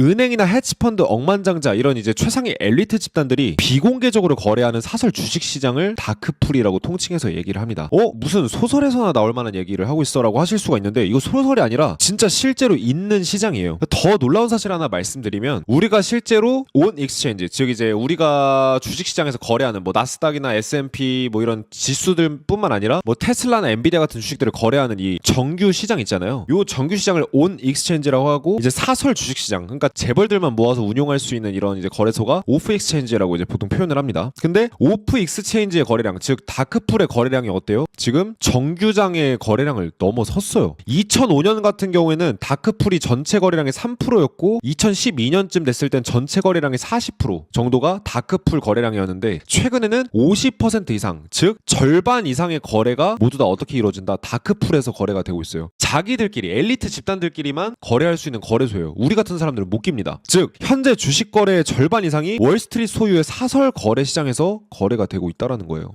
은행이나 헤지펀드 억만장자 이런 이제 최상의 엘리트 집단들이 비공개적으로 거래하는 사설 주식 시장을 다크풀이라고 통칭해서 얘기를 합니다. 어 무슨 소설에서나 나올 만한 얘기를 하고 있어라고 하실 수가 있는데 이거 소설이 아니라 진짜 실제로 있는 시장이에요. 더 놀라운 사실 하나 말씀드리면 우리가 실제로 온 익스체인지 즉 이제 우리가 주식 시장에서 거래하는 뭐 나스닥이나 S&P 뭐 이런 지수들뿐만 아니라 뭐 테슬라나 엔비디아 같은 주식들을 거래하는 이 정규 시장 있잖아요. 요 정규 시장을 온 익스체인지라고 하고 이제 사설 주식 시장 그러니까 재벌들만 모아서 운용할 수 있는 이런 이제 거래소가 오프 익스체인지라고 이제 보통 표현을 합니다. 근데 오프 익스체인지의 거래량 즉 다크풀의 거래량이 어때요? 지금 정규장의 거래량을 넘어섰어요. 2005년 같은 경우에는 다크풀이 전체 거래량의 3%였고 2012년쯤 됐을 땐 전체 거래량의 40% 정도가 다크풀 거래량이었는데 최근에는 50% 이상 즉 절반 이상의 거래가 모두 다 어떻게 이루어진다 다크풀에서 거래가 되고 있어요. 자기들끼리 엘리트 집단들끼리만 거래할 수 있는 거래소예요. 우리 같은 사람들은 못 깁니다. 즉 현재 주식 거래의 절반 이상이 월스트리트 소유의 사설 거래 시장에서 거래가 되고 있다라는 거예요.